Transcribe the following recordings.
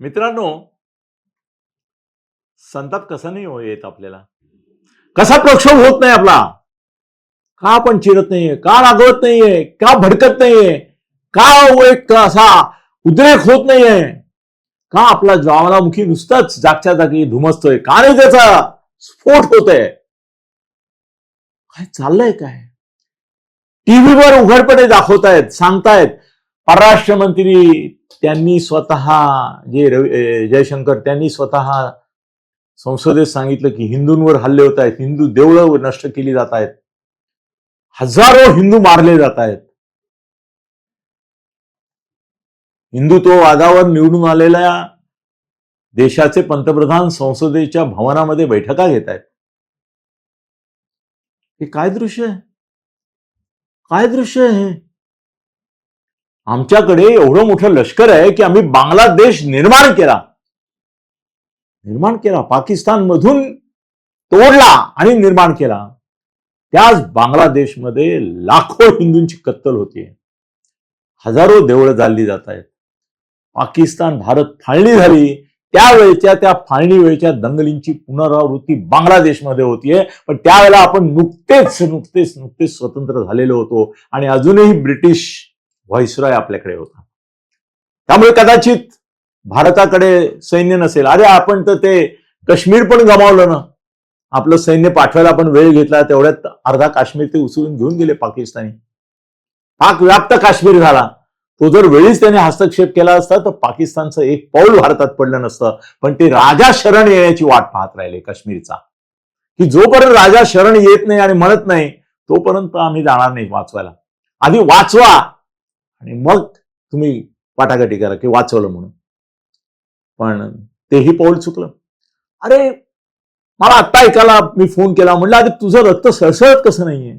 मित्रांनो संताप कसा नाही हो येत आपल्याला? कसा प्रक्षोभ होत नाही आपला? का आपण चिरत नाहीये? का रागवत नाहीये? का भडकत नाहीये? का एक असा उद्रेक होत नाहीये? का आपला ज्वालामुखी नुसताच जागच्या जागी धुमसतोय? का नाही त्याचा? स्फोट होतोय? काय चाललंय काय? टीव्हीवर उघडपणे दाखवतायत सांगतायत परराष्ट्र मंत्री त्यांनी स्वतः जे रवी जयशंकर त्यांनी स्वतः संसदेत सांगितलं की हिंदूंवर हल्ले होत आहेत हिंदू देवळं नष्ट केली जात आहेत हजारो हिंदू मारले जात आहेत. हिंदुत्ववादावर निवडून आलेल्या देशाचे पंतप्रधान संसदेच्या भवनामध्ये बैठका घेत आहेत. हे काय दृश्य आहे? काय दृश्य आहे आमच्याकडे एवढं मोठं लष्कर आहे की आम्ही बांगलादेश निर्माण केला. निर्माण केला. पाकिस्तान मधून तोडला आणि निर्माण केला. त्याच बांगलादेशमध्ये लाखो हिंदूंची कत्तल होती हजारो देवळं जाळली जात आहेत पाकिस्तान भारत फाळणी झाली. त्यावेळेच्या त्या फाळणी वेळेच्या दंगलींची पुनरावृत्ती बांगलादेशमध्ये होतीये. पण त्यावेळेला आपण नुकतेच नुकतेच नुकतेच स्वतंत्र झालेलो होतो. आणि अजूनही ब्रिटिश व्हॉइसरॉय आपल्याकडे होता. त्यामुळे कदाचित भारताकडे सैन्य नसेल. अरे आपण तर ते काश्मीर पण गमावलं ना. आपलं सैन्य पाठवायला आपण वेळ घेतला तेवढ्यात अर्धा काश्मीर ते उचलून घेऊन गेले पाकिस्तानी. पाक व्याप्त काश्मीर झाला. तो जर वेळीच त्याने हस्तक्षेप केला असता तर पाकिस्तानचं एक पाऊल भारतात पडलं नसतं. पण ते राजा शरण येण्याची वाट पाहत राहिले काश्मीरचा. की जोपर्यंत राजा शरण येत नाही आणि म्हणत नाही तोपर्यंत आम्ही जाणार नाही वाचवायला. आधी वाचवा आणि मग तुम्ही पाठागाठी करा की वाचवलं म्हणून. पण तेही पाऊल चुकलं. अरे मला आत्ता ऐकायला मी फोन केला म्हणलं अरे तुझं रक्त सळसळत कसं नाहीये?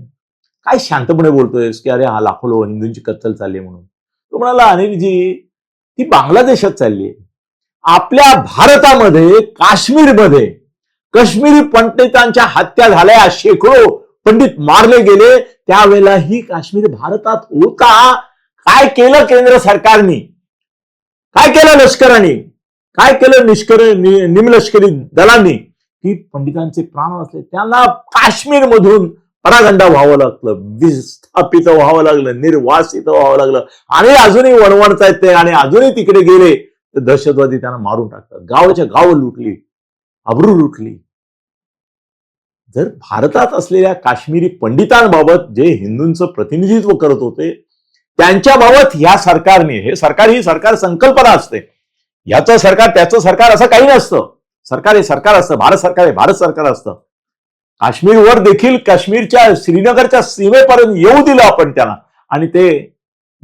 काय शांतपणे बोलतोयस की अरे हा लाखो लो हिंदूंची कत्तल चालली म्हणून. तो म्हणाला अनिलजी ती बांगलादेशात चालली आहे आपल्या भारतामध्ये काश्मीरमध्ये काश्मीरी पंडितांच्या हत्या झाल्या शेकडो पंडित मारले गेले त्यावेळेला ही काश्मीर भारतात होता. काय केलं केंद्र सरकारने? काय केलं लष्कराने? काय केलं निष्कर निमलष्करी दलांनी? की पंडितांचे प्राण वाचले. त्यांना काश्मीर मधून परागंडा व्हावं लागलं विस्थापित व्हावं लागलं निर्वासित व्हावं लागलं. आणि अजूनही वणवणतायत ते आणि अजूनही तिकडे गेले तर दहशतवादी त्यांना मारून टाकतात. गावाच्या गाव लुटली अब्रू लुटली. जर भारतात असलेल्या काश्मीरी पंडितांबाबत जे हिंदूंचं प्रतिनिधित्व करत होते त्यांच्याबाबत ह्या सरकारने हे सरकार ही सरकार संकल्पना असते. याचं सरकार त्याचं सरकार असं काही नसतं. सरकार हे सरकार असतं भारत सरकार हे भारत सरकार असतं. काश्मीरवर देखील काश्मीरच्या श्रीनगरच्या सीमेपर्यंत येऊ दिलं आपण त्यांना आणि ते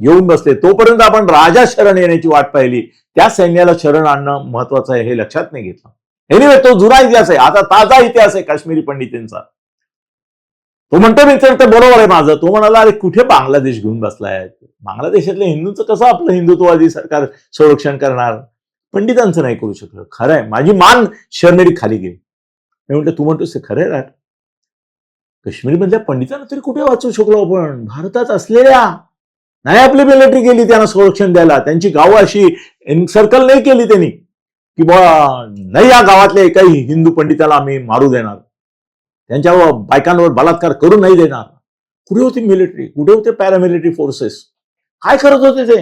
येऊन बसले. तोपर्यंत आपण राजा शरण येण्याची वाट पाहिली. त्या सैन्याला शरण आणणं महत्वाचं आहे हे लक्षात नाही घेतलं. एनिवे तो जुना इतिहास आहे. आता ताजा इतिहास आहे काश्मीरी पंडितांचा. तो म्हणतो मी तर बरोबर आहे माझं. तो म्हणाला अरे कुठे बांगलादेश घेऊन बसलाय? बांगलादेशातल्या हिंदूंचं कसं आपलं हिंदुत्ववादी सरकार संरक्षण करणार? पंडितांचं नाही करू शकलं. खरं आहे माझी मान शरनेरी खाली गेली. मी म्हणतो तू म्हणतोस ते खरं आहे राट काश्मीरमधल्या पंडितांना तरी कुठे वाचू शकलो आपण? भारतात असलेल्या नाही आपली मिलिटरी गेली त्यांना संरक्षण द्यायला. त्यांची गावं अशी सर्कल नाही केली त्यांनी. की बा नाही या गावातल्या एकाही हिंदू पंडिताला आम्ही मारू देणार. त्यांच्यावर बायकांवर बलात्कार करू नाही देणार. कुठे होती मिलिटरी कुठे होते पॅरामिलिटरी फोर्सेस काय करत होते ते?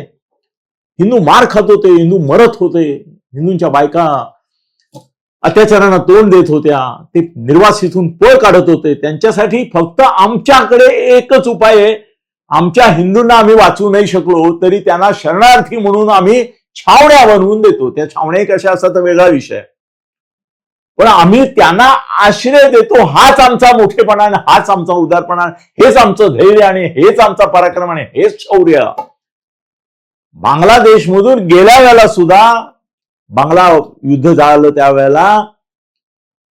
हिंदू मार खात होते हिंदू मरत होते. हिंदूंच्या बायका अत्याचारांना तोंड देत होत्या. ते निर्वासितून पळ काढत होते. त्यांच्यासाठी फक्त आमच्याकडे एकच उपाय आहे. आमच्या हिंदूंना आम्ही वाचवू नाही शकलो तरी त्यांना शरणार्थी म्हणून आम्ही छावण्या बनवून देतो. त्या छावण्या कशा असतात तर वेगळा विषय. पण आम्ही त्यांना आश्रय देतो हाच आमचा मोठेपणा आणि हाच आमचा उदारपणा. हेच आमचं धैर्य आणि हेच आमचा पराक्रम आणि हेच शौर्य. बांगलादेशमधून गेल्या वेळेला सुद्धा बांगला युद्ध झालं त्यावेळेला.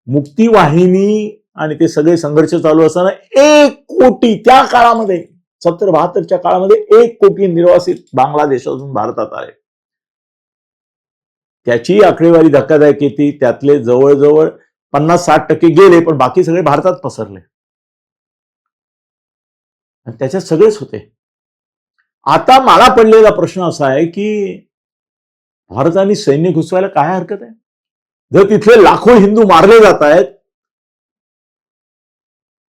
मुक्तीवाहिनी आणि ते सगळे संघर्ष चालू असताना एक कोटी त्या काळामध्ये सत्तर बहात्तरच्या काळामध्ये एक कोटी निर्वासित बांगलादेशातून भारतात आले. त्याची आकडेवारी धक्कादायक येते त्यातले जवळजवळ पन्नास साठ टक्के गेले पण बाकी सगळे भारतात पसरले. आणि त्याच्यात सगळेच होते. आता मला पडलेला प्रश्न असा आहे की भारताने सैन्य घुसवायला काय हरकत आहे? जर तिथले लाखो हिंदू मारले जात आहेत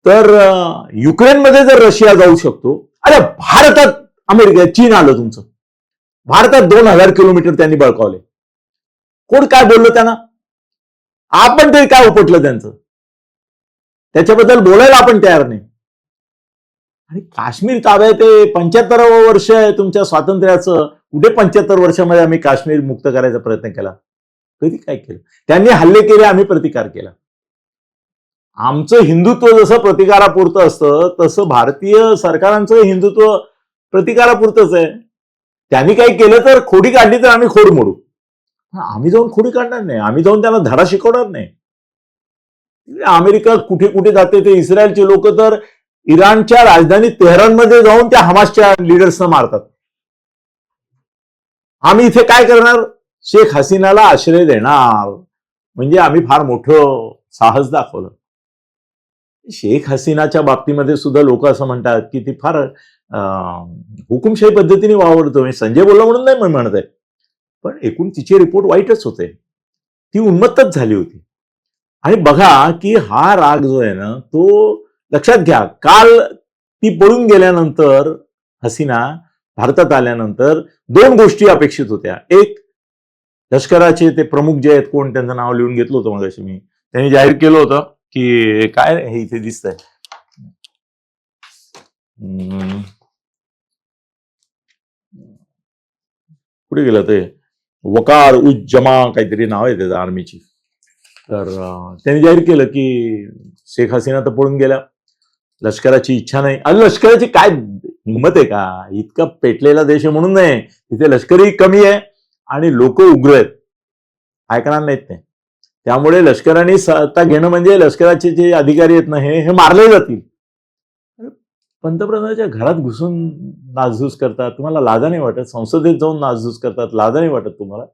तर युक्रेनमध्ये जर रशिया जाऊ शकतो अरे भारतात अमेरिका चीन आलं तुमचं. भारतात दोन हजार किलोमीटर त्यांनी बळकावले. कोण काय बोललं त्यांना? आपण ते काय उपटलं त्यांचं? त्याच्याबद्दल बोलायला आपण तयार नाही. आणि काश्मीर ताब्यात ते पंच्याहत्तरावं वर्ष आहे तुमच्या स्वातंत्र्याचं. कुठे पंच्याहत्तर वर्षामध्ये आम्ही काश्मीर मुक्त करायचा प्रयत्न केला? कधी काय केलं? त्यांनी हल्ले केले आम्ही प्रतिकार केला. आमचं हिंदुत्व जसं प्रतिकारापुरतं असतं तसं भारतीय सरकारांचं हिंदुत्व प्रतिकारापुरतंच आहे. त्यांनी काही केलं तर खोडी काढली तर आम्ही खोड मोडू. आम्ही जाऊन खोडी काढणार नाही. आम्ही जाऊन त्यांना धडा शिकवणार नाही. अमेरिका कुठे कुठे जाते ते इस्रायलचे लोक तर इराणच्या राजधानी तेहरानमध्ये जाऊन त्या हमासच्या लिडर्सना मारतात. आम्ही इथे काय करणार? शेख हसीनाला आश्रय देणार. म्हणजे आम्ही फार मोठं साहस दाखवलं. शेख हसीनाच्या बाबतीमध्ये सुद्धा लोक असं म्हणतात की ती फार हुकुमशाही पद्धतीने वावरतो. म्हणजे संजय बोलला म्हणून नाही म्हणत आहे. पण एकूण तिचे रिपोर्ट वाईटच होते. ती उन्मत्तच झाली होती. आणि बघा की हा राग जो आहे ना तो लक्षात घ्या. काल ती पळून गेल्यानंतर हसीना भारतात आल्यानंतर दोन गोष्टी अपेक्षित होत्या. एक लष्कराचे ते प्रमुख जे आहेत कोण त्यांचं नाव लिहून घेतलं होतं मग मी. त्यांनी जाहीर केलं होतं की काय हे इथे दिसत आहे कुठे गेलं ते? वकार उज्जमा काहीतरी नाव आहे त्याचं आर्मीची. तर त्यांनी जाहीर केलं की शेख हसीना तर पळून गेल्या लष्कराची इच्छा नाही. आणि लष्कराची काय हिंमत आहे का? इतका पेटलेला देश आहे म्हणून नाही. तिथे लष्करी कमी आहे आणि लोक उग्र आहेत. ऐकणार नाहीत ते. त्यामुळे लष्कराने सत्ता घेणं म्हणजे लष्कराचे जे अधिकारी आहेत ना हे हे मारले जातील. पंतप्रधानाच्या घरात घुसून नासधूस करतात. तुम्हाला लाजा नाही वाटत? संसदेत जाऊन नासधूस करतात. लाजा नाही वाटत तुम्हाला?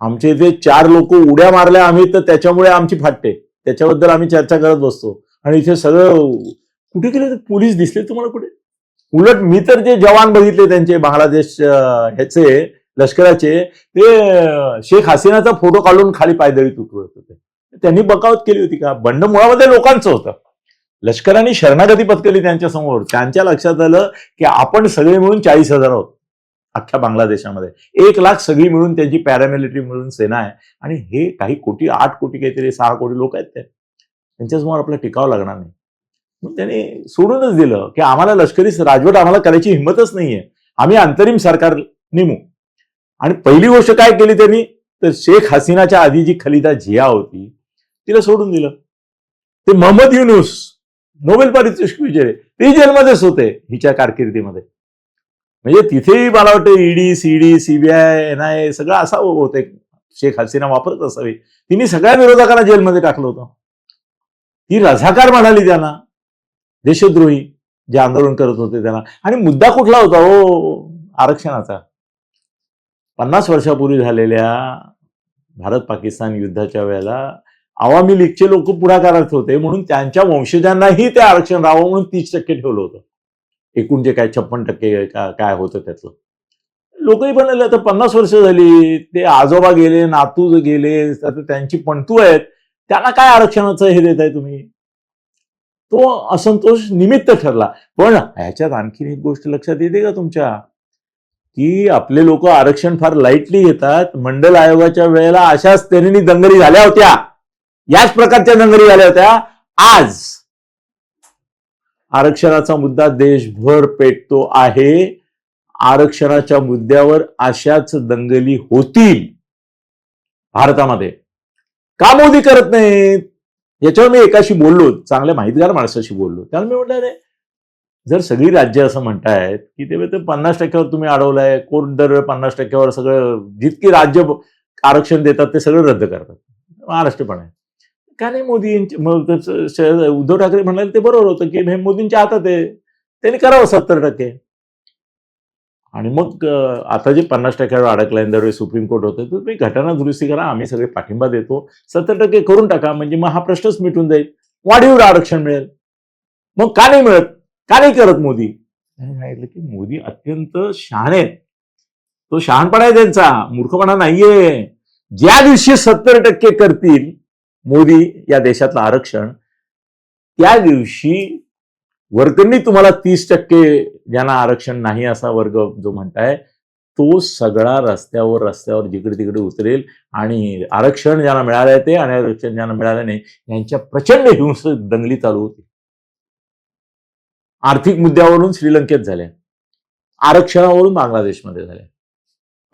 आमचे इथे चार लोक उड्या मारल्या आम्ही तर त्याच्यामुळे आमची फाटते. त्याच्याबद्दल आम्ही चर्चा करत बसतो. आणि इथे सगळं कुठे गेले पोलीस दिसले तुम्हाला कुठे? उलट मी तर जे जवान बघितले त्यांचे बांगलादेश ह्याचे लष्कराचे ते शेख हसीनाचा फोटो काढून खाली पायदळी तुटवत होते त्यांनी बकावत केली होती का? बंड मुळामध्ये लोकांचं होतं. लष्कराने शरणागती पत्करली त्यांच्यासमोर त्यांच्या लक्षात आलं की आपण सगळे मिळून चाळीस हजार आहोत अख्ख्या बांगलादेशामध्ये. एक लाख सगळी मिळून त्यांची पॅरामिलिटरी मिळून सेना आहे. आणि हे काही कोटी आठ कोटी काहीतरी सहा कोटी लोक आहेत ते. त्यांच्यासमोर आपलं टिकावं लागणार नाही. मग त्याने सोडूनच दिलं की आम्हाला लष्करी राजवट आम्हाला करायची हिंमतच नाहीये. आम्ही अंतरिम सरकार नेमू. आणि पहिली गोष्ट काय केली त्यांनी? तर शेख हसीनाच्या आधी जी खलिदा झिया होती तिला सोडून दिलं. ते मोहम्मद युनुस नोबेल पारितोषिक विजय ते जेलमध्येच होते हिच्या कारकिर्दीमध्ये. म्हणजे तिथेही मला वाटतं ED CD CBI N I सगळं असा होते शेख हसीना वापरत असावी. तिने सगळ्या विरोधकांना जेलमध्ये टाकलं होतं. ती रझाकार म्हणाली त्यांना देशद्रोही जे आंदोलन करत होते त्यांना. आणि मुद्दा कुठला होता हो आरक्षणाचा? पन्नास वर्षापूर्वी झालेल्या भारत पाकिस्तान युद्धाच्या वेळेला आवामी लीगचे लोक पुढाकारात होते म्हणून त्यांच्या वंशजांनाही ते आरक्षण राहावं म्हणून तीस टक्के ठेवलं होतं. एकूण जे काय छप्पन टक्के काय होतं त्यातलं. लोकही म्हणाले आता पन्नास वर्ष झाली ते आजोबा गेले नातू गेले आता त्यांची पणतू आहेत त्यांना काय आरक्षणाचं हे देत आहे तुम्ही? तो असंतोष निमित्त ठरला. पण ह्याच्यात आणखीन एक गोष्ट लक्षात येते का तुमच्या? की आपले लोक आरक्षण फार लाईटली घेतात. मंडल आयोगाच्या वेळेला अशाच तऱ्हेने दंगली झाल्या होत्या. याच प्रकारच्या दंगली झाल्या होत्या. आज आरक्षणाचा मुद्दा देशभर पेटतो आहे. आरक्षणाच्या मुद्द्यावर अशाच दंगली होतील भारतामध्ये. का मोदी करत नाहीत? याच्यावर मी एकाशी बोललो. चांगल्या माहितगार माणसाशी बोललो. त्याला मी म्हटलं रे जर सगळी राज्य असं म्हणतायत की ते ते पन्नास टक्क्यावर तुम्ही अडवलंय कोर्ट दर पन्नास टक्क्यावर सगळं जितकी राज्य आरक्षण देतात ते सगळं रद्द करतात. महाराष्ट्र पण आहे. का नाही मोदी मग उद्धव ठाकरे म्हणाले ते बरोबर होतं की हे मोदींच्या हातात आहे. त्यांनी करावं सत्तर टक्के. आणि मग आता जे पन्नास टक्क्यावर अडकलाय दरवेळी सुप्रीम कोर्ट होतं तर तुम्ही घटना दुरुस्ती करा आम्ही सगळे पाठिंबा देतो. सत्तर टक्के करून टाका म्हणजे मग हा प्रश्नच मिटून जाईल. वाढीव आरक्षण मिळेल. मग का नाही मिळत? का नाही करत मोदी? सांगितलं की मोदी अत्यंत शहाण आहेत. तो शहाणपणा आहे त्यांचा मूर्खपणा नाहीये. ज्या दिवशी सत्तर टक्के करतील मोदी या देशातलं आरक्षण त्या दिवशी वर्गणी तुम्हाला तीस टक्के ज्यांना आरक्षण नाही असा वर्ग जो म्हणताय तो सगळा रस्त्यावर रस्त्यावर जिकडे तिकडे उतरेल आणि आरक्षण ज्यांना मिळालंय ते आणि आरक्षण ज्यांना मिळालं नाही यांच्या प्रचंड हिंसक दंगली चालू होती. आर्थिक मुद्द्यावरून श्रीलंकेत झाल्या आरक्षणावरून बांगलादेशमध्ये झाल्या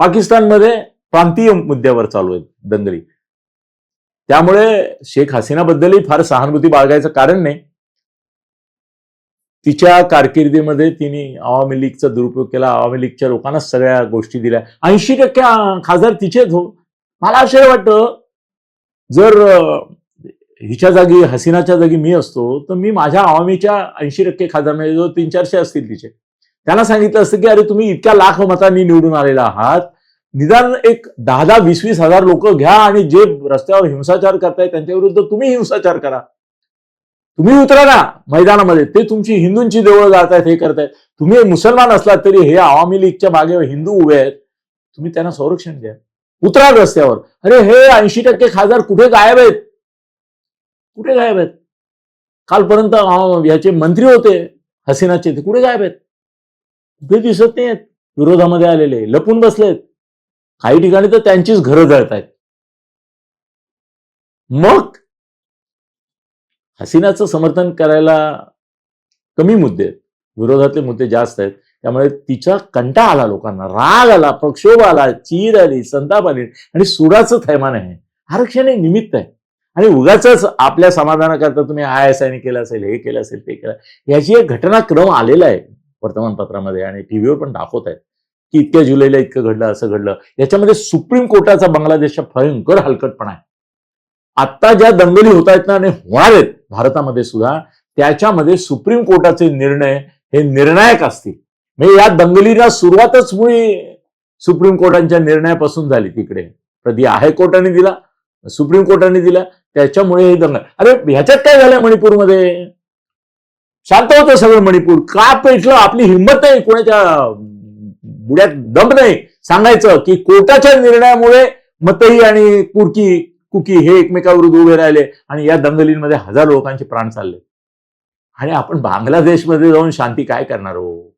पाकिस्तानमध्ये प्रांतीय मुद्द्यावर चालू आहेत दंगली. त्यामुळे शेख हसीनाबद्दलही फार सहानुभूती बाळगायचं कारण नाही. तिच्या कारकिर्दीमध्ये तिने आवामी लीगचा दुरुपयोग केला. आवामी लीगच्या लोकांना सगळ्या गोष्टी दिल्या. ऐंशी टक्के खासदार तिचेच हो. मला आश्चर्य वाटतं जर हिच्या जागी हसीनाच्या जागी मी असतो तर मी माझ्या आवामीच्या ऐंशी टक्के खासदार म्हणजे जो तीन चारशे असतील तिचे. त्यांना सांगितलं असतं की अरे तुम्ही इतक्या लाख मतांनी निवडून आलेला आहात निदान एक दहा दहा वीस वीस हजार लोक घ्या आणि जे रस्त्यावर हिंसाचार करतायत त्यांच्या विरुद्ध तुम्ही हिंसाचार करा. तुम्ही उतरा ना मैदानामध्ये. ते तुमची हिंदूंची देवळं जातायत हे करतायत. तुम्ही मुसलमान असलात तरी हे आवामी लीगच्या मागे हिंदू उभे आहेत. तुम्ही त्यांना संरक्षण द्या. उतरा रस्त्यावर. अरे हे ऐंशी टक्के खासदार कुठे गायब आहेत? कुठे गायब आहेत? कालपर्यंत याचे मंत्री होते हसीनाचे ते कुठे गायब आहेत? कुठे दिसत नाहीयेत? विरोधामध्ये आलेले लपून बसलेत. काही ठिकाणी तर त्यांचीच घरं जळत आहेत मग हसीनाचं समर्थन करायला कमी मुद्दे आहेत. विरोधातले मुद्दे जास्त आहेत. त्यामुळे तिचा कंटा आला लोकांना. राग आला प्रक्षोभ आला चीर आली संताप आली आणि सुराचं थैमान आहे. आरक्षण हे निमित्त आहे. आणि उगाच आपल्या समाधानाकरता तुम्ही आय एस आयने केलं असेल हे केलं असेल ते केलं याची एक घटनाक्रम आलेला आहे वर्तमानपत्रामध्ये आणि टीव्हीवर पण दाखवत आहेत. की इतक्या जुलैला इतकं घडलं असं घडलं. याच्यामध्ये सुप्रीम कोर्टाचा बांगलादेशचा भयंकर हलकटपणा आहे. आत्ता ज्या दंगली होत आहेत ना आणि होणार आहेत भारतामध्ये सुद्धा त्याच्यामध्ये सुप्रीम कोर्टाचे निर्णय हे निर्णायक असतील. म्हणजे या दंगलीला सुरुवातच मुळी सुप्रीम कोर्टाच्या निर्णयापासून झाली तिकडे. कधी हायकोर्टाने दिला सुप्रीम कोर्टाने दिला त्याच्यामुळे हे दंगल. अरे ह्याच्यात काय झालं मणिपूरमध्ये? शांत होतं सगळं मणिपूर. का पेटलं? आपली हिंमत नाही. कोणाच्या बुड्यात दम नाही. सांगायचं की कोर्टाच्या निर्णयामुळे मतई आणि कुर्की कुकी हे एकमेकाविरुद्ध उभे राहिले आणि या दंगलींमध्ये हजारो लोकांचे प्राण चालले. आणि आपण बांगलादेशमध्ये जाऊन शांती काय करणार हो?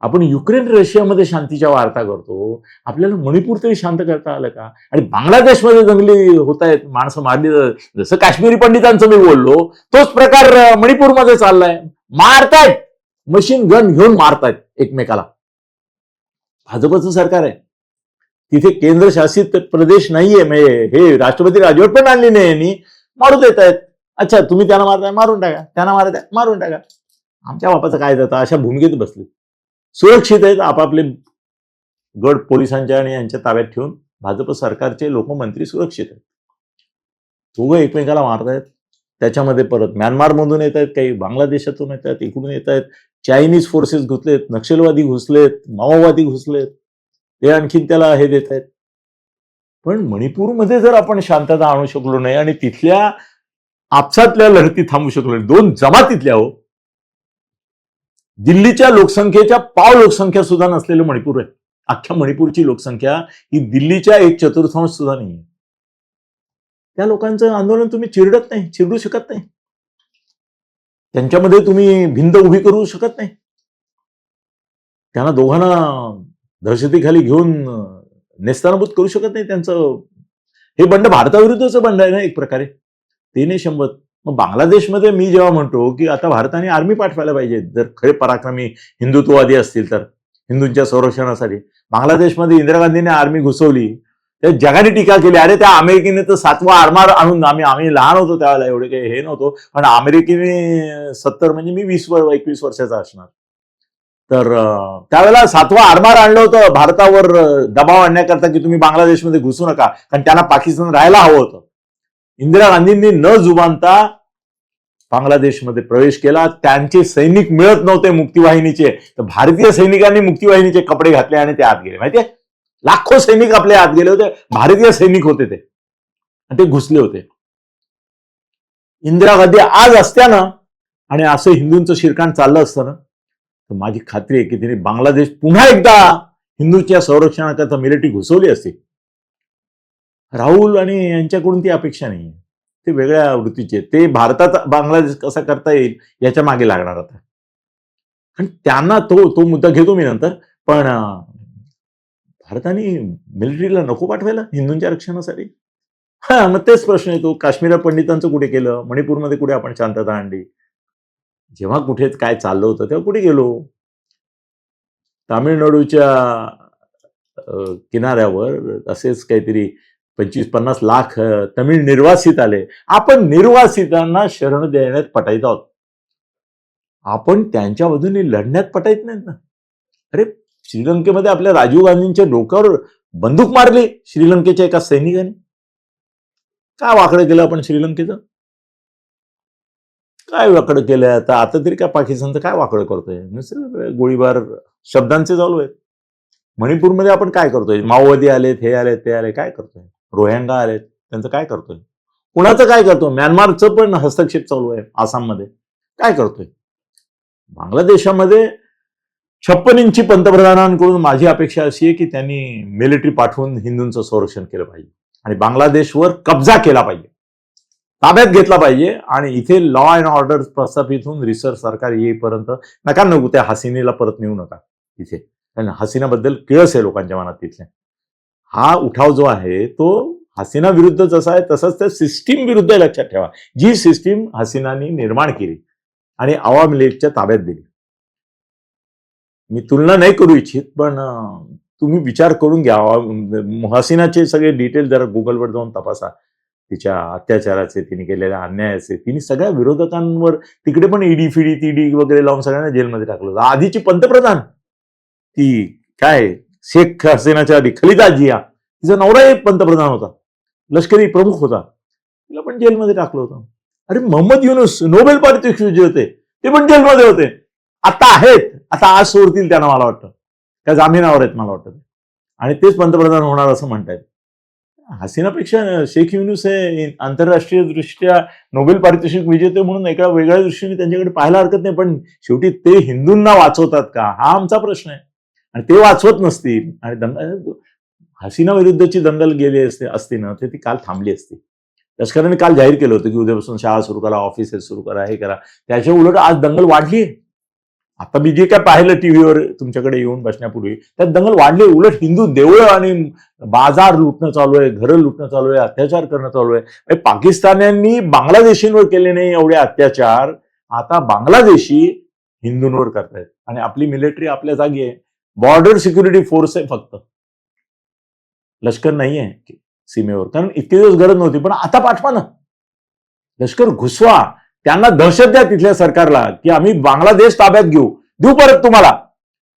आपण युक्रेन रशियामध्ये शांतीच्या वार्ता करतो. आपल्याला मणिपूर तरी शांत करता आलं का? आणि बांगलादेशमध्ये दंगली होत आहेत माणसं मारली जसं काश्मीरी पंडितांचं मी बोललो तोच प्रकार मणिपूरमध्ये चाललाय. मारतायत. मशीन गन घेऊन मारतायत एकमेकाला. भाजपचं सरकार आहे. तिथे केंद्रशासित प्रदेश नाहीये म्हणजे हे राष्ट्रपती राजवट पण आणली नाही यांनी. मारू देत आहेत. अच्छा तुम्ही त्यांना मारताय मारून टाका. त्यांना मारताय मारून टाका. आमच्या बापाचं काय जातं? अशा भूमिकेत बसले. सुरक्षित आहेत आपापले गड पोलिसांच्या आणि यांच्या ताब्यात ठेवून भाजप सरकारचे लोकमंत्री सुरक्षित आहेत. दोघं एकमेकाला मारतायत. त्याच्यामध्ये परत म्यानमारमधून येत आहेत काही बांगलादेशातून येत आहेत इकडून येत आहेत चायनीज फोर्सेस घुसलेत नक्षलवादी घुसलेत माओवादी घुसलेत. ते आणखीन त्याला हे देत आहेत. पण मणिपूरमध्ये जर आपण शांतता आणू शकलो नाही आणि तिथल्या आपसातल्या लढती थांबू शकलो नाही दोन जमातीतल्या हो. दिल्लीच्या लोकसंख्येच्या पाव लोकसंख्या सुद्धा नसलेलं मणिपूर आहे अख्ख्या मणिपूरची लोकसंख्या ही दिल्लीच्या एक चतुर्थांश सुद्धा नाही त्या लोकांचं आंदोलन तुम्ही चिरडत नाही चिरडू शकत नाही. त्यांच्यामध्ये तुम्ही भिंत उभी करू शकत नाही. त्यांना दोघांना दहशतीखाली घेऊन नेस्तानाभूत करू शकत नाही त्यांचं. हे बंड भारताविरुद्धचं बंड आहे ना एक प्रकारे? ते नाही शंभर. मग बांगलादेशमध्ये मी जेव्हा म्हणतो की आता भारताने आर्मी पाठवायला पाहिजे. जर खरे पराक्रमी हिंदुत्ववादी असतील तर हिंदूंच्या संरक्षणासाठी. बांगलादेशमध्ये इंदिरा गांधीने आर्मी घुसवली. त्या जगाने टीका केली अरे त्या अमेरिकेने तर सातवा आरमार आणून आम्ही आम्ही लहान होतो त्यावेळेला एवढे काही हे नव्हतो. पण अमेरिकेने सत्तर म्हणजे मी वीस वर एकवीस वर्षाचा असणार. तर त्यावेळेला सातवा आरमार आणलं होतं भारतावर दबाव आणण्याकरता की तुम्ही बांगलादेशमध्ये घुसू नका कारण त्यांना पाकिस्तान राहायला हवं होतं. इंदिरा गांधींनी न जुबानता बांगलादेशमध्ये प्रवेश केला त्यांचे सैनिक मिळत नव्हते मुक्तीवाहिनीचे. तर भारतीय सैनिकांनी मुक्तीवाहिनीचे कपडे घातले आणि ते आत गेले. माहितीये? लाखो सैनिक आपले आत गेले होते. भारतीय सैनिक होते ते. आणि ते घुसले होते. इंदिरा गांधी आज असत्यानं आणि असं हिंदूंचं शिरकाण चाललं असतं ना तर माझी खात्री आहे की तिने बांगलादेश पुन्हा एकदा हिंदूच्या संरक्षणाकरता मिलिटरी घुसवली असती. राहुल आणि यांच्याकडून ती अपेक्षा नाही ते वेगळ्या वृत्तीचे ते भारतात बांगलादेश कसा करता येईल याच्या मागे लागणार आता. आणि त्यांना तो तो मुद्दा घेतो मी नंतर. पण भारताने मिलिटरीला नको पाठवायला हिंदूंच्या रक्षणासाठी? हा मग तेच प्रश्न येतो. काश्मीर पंडितांचं कुठे केलं? मणिपूरमध्ये कुठे आपण शांतता आणली? जेव्हा कुठे काय चाललं होतं तेव्हा कुठे गेलो? तामिळनाडूच्या किनाऱ्यावर असेच काहीतरी पंचवीस पन्नास लाख तमिळ निर्वासित आले. आपण निर्वासितांना शरण देण्यात पटायत आहोत. आपण त्यांच्या बाजूने लढण्यात पटायत नाहीत ना? अरे श्रीलंकेमध्ये आपल्या राजीव गांधींच्या डोक्यावर बंदूक मारली श्रीलंकेच्या एका सैनिकाने. काय वाकडं केलं आपण श्रीलंकेचं? काय वाकडं केलंय आता? आता तरी काय पाकिस्तानचं काय वाकडं करतोय? नुसतं गोळीबार शब्दांचे चालू आहेत. मणिपूरमध्ये आपण काय करतोय? माओवादी आलेत हे आलेत ते आले काय करतोय? रोहिंगा आलेत त्यांचं काय करतोय? कुणाचं काय करतो म्यानमारचं पण हस्तक्षेप चालू आहे आसाममध्ये. काय करतोय? बांगलादेशामध्ये छप्पन इंची पंतप्रधानांकडून माझी अपेक्षा अशी आहे की त्यांनी मिलिटरी पाठवून हिंदूंचं संरक्षण केलं पाहिजे. आणि बांगलादेशवर कब्जा केला पाहिजे. ताब्यात घेतला पाहिजे आणि इथे लॉ अँड ऑर्डर प्रस्थापित होऊन रिसर्च सरकार येईपर्यंत नका नको त्या हसिनीला परत नेऊ नका इथे. कारण हसिनाबद्दल किळस आहे लोकांच्या मनात तिथल्या. हा उठाव जो आहे तो हसिना विरुद्ध जसा आहे तसंच त्या सिस्टीम विरुद्ध लक्षात ठेवा. जी सिस्टीम हसीनानी निर्माण केली आणि आवामी लीगच्या ताब्यात दिली. मी तुलना नाही करू इच्छित पण तुम्ही विचार करून घ्या. हसीनाचे सगळे डिटेल जरा गुगलवर जाऊन तपासा. तिच्या अत्याचाराचे तिने केलेल्या अन्यायाचे. तिने सगळ्या विरोधकांवर तिकडे पण ईडी फिडी तिडी वगैरे लावून सगळ्यांना जेलमध्ये टाकलं होतं. आधीची पंतप्रधान ती काय शेख हसीनाच्या आधी खलिदा जिया. तिचा नवरा एक पंतप्रधान होता. लष्करी प्रमुख होता. तिला पण जेलमध्ये टाकलं होतं. अरे मोहम्मद युनुस नोबेल पारितोषिक जे होते ते पण जेलमध्ये होते. आता आहेत. आता आज सोडतील त्यांना मला वाटतं. त्या जामिनावर आहेत मला वाटतं आणि तेच पंतप्रधान होणार असं म्हणतायत. हसीनापेक्षा शेख युनुस हे आंतरराष्ट्रीय दृष्ट्या नोबेल पारितोषिक विजेते म्हणून एका वेगळ्या दृष्टीने त्यांच्याकडे पाहायला हरकत नाही पण शेवटी ते हिंदूंना वाचवतात का? हा आमचा प्रश्न आहे. आणि ते वाचवत नसतील. आणि दंगल हसीना विरुद्धची दंगल गेली असते असती ना ते ती काल थांबली असती. लष्कराने काल जाहीर केलं होतं की उद्यापासून शाळा सुरू करा ऑफिसेस सुरू करा हे करा. त्याच्या उलट आज दंगल वाढली आता मी जे काय पाहिलं टीव्हीवर तुमच्याकडे येऊन बसण्यापूर्वी त्यात दंगल वाढले उलट हिंदू देवळं आणि बाजार लुटणं चालू आहे घरं लुटणं चालू आहे अत्याचार करणं चालू आहे. म्हणजे पाकिस्तान्यांनी बांगलादेशींवर केले नाही एवढे अत्याचार. आता बांगलादेशी हिंदूंवर करतायत. आणि आपली मिलिटरी आपल्या जागी आहे. बॉर्डर सिक्युरिटी फोर्स आहे फक्त. लष्कर नाही आहे सीमेवर. कारण इतके दिवस गरज नव्हती. पण आता पाठवा ना. लष्कर घुसवा. त्यांना दहशत द्या तिथल्या सरकारला की आम्ही बांगलादेश ताब्यात घेऊ. देऊ परत तुम्हाला.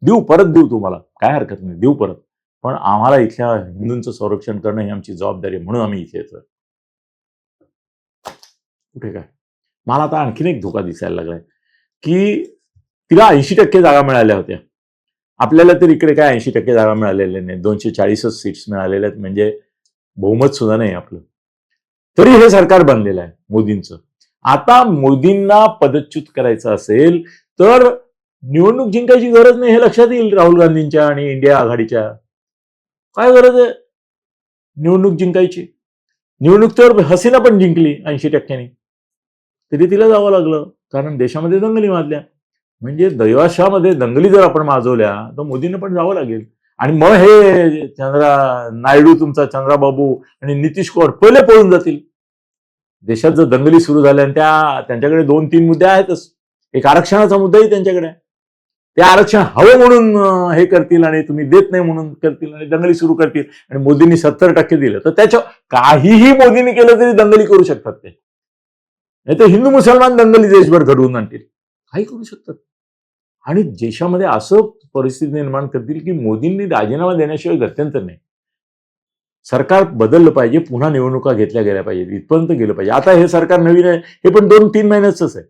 देऊ परत देऊ तुम्हाला. काय हरकत नाही देऊ परत. पण आम्हाला इथल्या हिंदूंचं संरक्षण करणं ही आमची जबाबदारी म्हणून आम्ही इथे येतोय. कुठे काय? मला आता आणखीन एक धोका दिसायला लागलाय की तिला ऐंशी टक्के जागा मिळाल्या होत्या. आपल्याला तर इकडे काय ऐंशी टक्के जागा मिळालेल्या नाही दोनशे चाळीसच सीट्स मिळालेल्या आहेत. म्हणजे बहुमत सुद्धा नाही आपलं. तरी हे सरकार बनलेलं आहे मोदींचं. आता मोदींना पदच्युत करायचं असेल तर निवडणूक जिंकायची गरज नाही हे लक्षात येईल राहुल गांधींच्या आणि इंडिया आघाडीच्या. काय गरज आहे? निवडणूक जिंकायची. निवडणूक तर हसीना पण जिंकली ऐंशी टक्क्यांनी. तरी तिला जावं लागलं कारण देशामध्ये दंगली माजल्या. म्हणजे दैवाशामध्ये दंगली जर आपण माजवल्या तर मोदींना पण जावं लागेल. आणि मग हे चंद्रा नायडू तुमचा चंद्राबाबू आणि नितीश कुमार पहिले पळून जातील. देशात जर दंगली सुरू झाल्या त्या त्यांच्याकडे दोन तीन मुद्दे आहेतच. एक आरक्षणाचा मुद्दाही त्यांच्याकडे आहे. ते आरक्षण हवं म्हणून हे करतील आणि तुम्ही देत नाही म्हणून करतील आणि दंगली सुरू करतील आणि मोदींनी सत्तर टक्के दिलं. तर त्याच्या काहीही मोदींनी केलं तरी दंगली करू शकतात ते. नाही तर हिंदू मुसलमान दंगली देशभर घडवून आणतील. काही करू शकतात. आणि देशामध्ये असं परिस्थिती निर्माण करतील की मोदींनी राजीनामा देण्याशिवाय गत्यंतर नाही. सरकार बदललं पाहिजे पुन्हा निवडणुका घेतल्या गेल्या पाहिजेत इथपर्यंत गेलं पाहिजे. आता हे सरकार नवीन आहे हे पण दोन तीन महिन्याच आहे.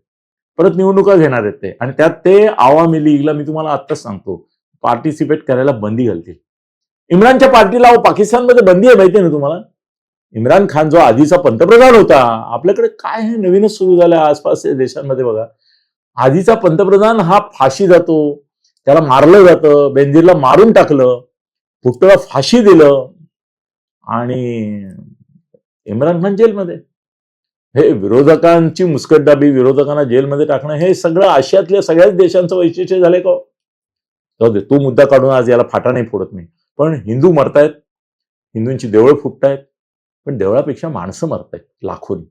परत निवडणुका घेणार आहेत ते. आणि त्यात ते आवामी लीगला मी तुम्हाला आत्ताच सांगतो पार्टिसिपेट करायला बंदी घालतील. इम्रानच्या पार्टीला अहो, पाकिस्तानमध्ये बंदी आहे माहिती आहे ना तुम्हाला? इम्रान खान जो आधीचा पंतप्रधान होता आपल्याकडे काय हे नवीनच सुरू झालं आसपासच्या देशांमध्ये बघा. आधीचा पंतप्रधान हा फाशी जातो त्याला मारलं जातं बेंजीरला मारून टाकलं भुट्टोला फाशी दिलं आणि इम्रान खान जेलमध्ये. हे विरोधकांची मुस्कटदाबी विरोधकांना जेलमध्ये टाकणं हे सगळं आशियातल्या सगळ्याच देशांचं वैशिष्ट्य झालंय का हो? जाऊ दे तो मुद्दा काढून आज याला फाटा नाही फोडत मी. पण हिंदू मरतायत हिंदूंची देवळं फुटतायत पण देवळापेक्षा माणसं मरतायत लाखोनी.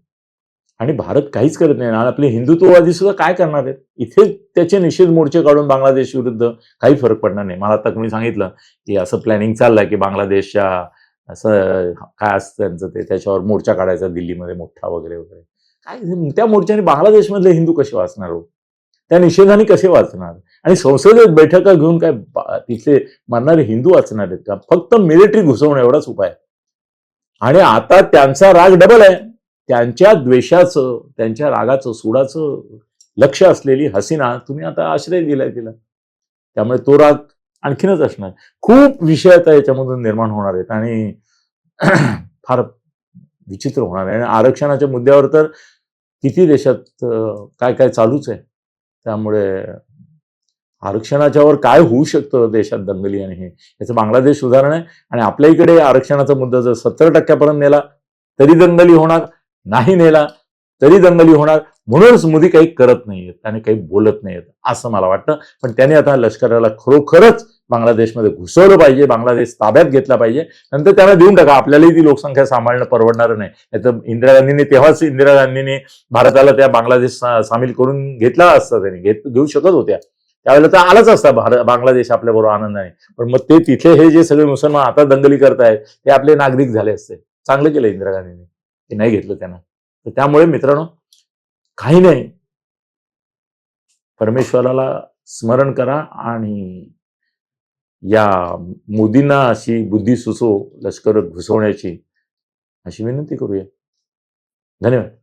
आणि भारत काहीच करत नाही. आणि आपले हिंदुत्ववादी सुद्धा काय करणार आहेत? इथे त्याचे निषेध मोर्चे काढून बांगलादेश विरुद्ध काही फरक पडणार नाही. मला आता तुम्ही सांगितलं की असं प्लॅनिंग चाललंय की बांगलादेशच्या असं काय असतं त्यांचं ते? त्याच्यावर मोर्चा काढायचा दिल्लीमध्ये मोठा वगैरे वगैरे. काय त्या मोर्चाने बांगलादेशमधले हिंदू कसे वाचणार हो? त्या निषेधाने कसे वाचणार? आणि संसदेत बैठका घेऊन काय तिथले मानणारे हिंदू वाचणार आहेत का? फक्त मिलिटरी घुसवणं एवढाच उपाय आहे. आणि आता त्यांचा राग डबल आहे. त्यांच्या द्वेषाचं त्यांच्या रागाचं सुडाचं लक्ष असलेली हसीना तुम्ही आता आश्रय दिलाय तिला. त्यामुळे तो राग आणखीनच असणार. खूप विषय आता याच्यामधून निर्माण होणार आहेत आणि फार विचित्र होणार आहे. आणि आरक्षणाच्या मुद्द्यावर तर किती देशात काय काय चालूच आहे. त्यामुळे आरक्षणाच्यावर काय होऊ शकतं देशात दंगली आणि हे? याचं बांगलादेश उदाहरण आहे. आणि आपल्या इकडे आरक्षणाचा मुद्दा जर सत्तर टक्क्यापर्यंत नेला तरी दंगली होणार नाही नेला तरी दंगली होणार म्हणूनच मोदी काही करत नाहीयेत आणि काही बोलत नाहीयेत असं मला वाटतं. पण त्याने आता लष्कराला खरोखरच बांगलादेशमध्ये घुसवलं पाहिजे बांगलादेश ताब्यात घेतला पाहिजे. नंतर त्यांना देऊन टाका आपल्यालाही ती लोकसंख्या सांभाळणं परवडणार नाही. याचं इंदिरा गांधींनी तेव्हाच इंदिरा गांधींनी भारताला त्या बांगलादेश सामील करून घेतला असता त्यांनी घेत घेऊ शकत होत्या. त्यावेळेला तर आलाच असता भारत बांगलादेश आपल्याबरोबर आनंदाने. पण मग ते तिथे हे जे सगळे मुसलमान आता दंगली करतायत ते आपले नागरिक झाले असते. चांगलं केलं इंदिरा गांधींनी. ते नाही घेतलं त्यांना. तर त्यामुळे मित्रांनो काही नाही. परमेश्वराला स्मरण करा आणि या मोदींना अशी बुद्धी सुचो लष्कर घुसवण्याची अशी विनंती करूया. धन्यवाद.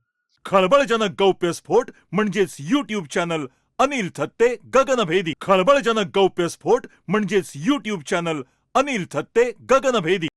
खळबळजनक गौप्यस्फोट म्हणजेच युट्यूब चॅनल अनिल थत्ते गगनभेदी. खळबळजनक गौप्यस्फोट म्हणजेच युट्यूब चॅनल अनिल थत्ते गगनभेदी.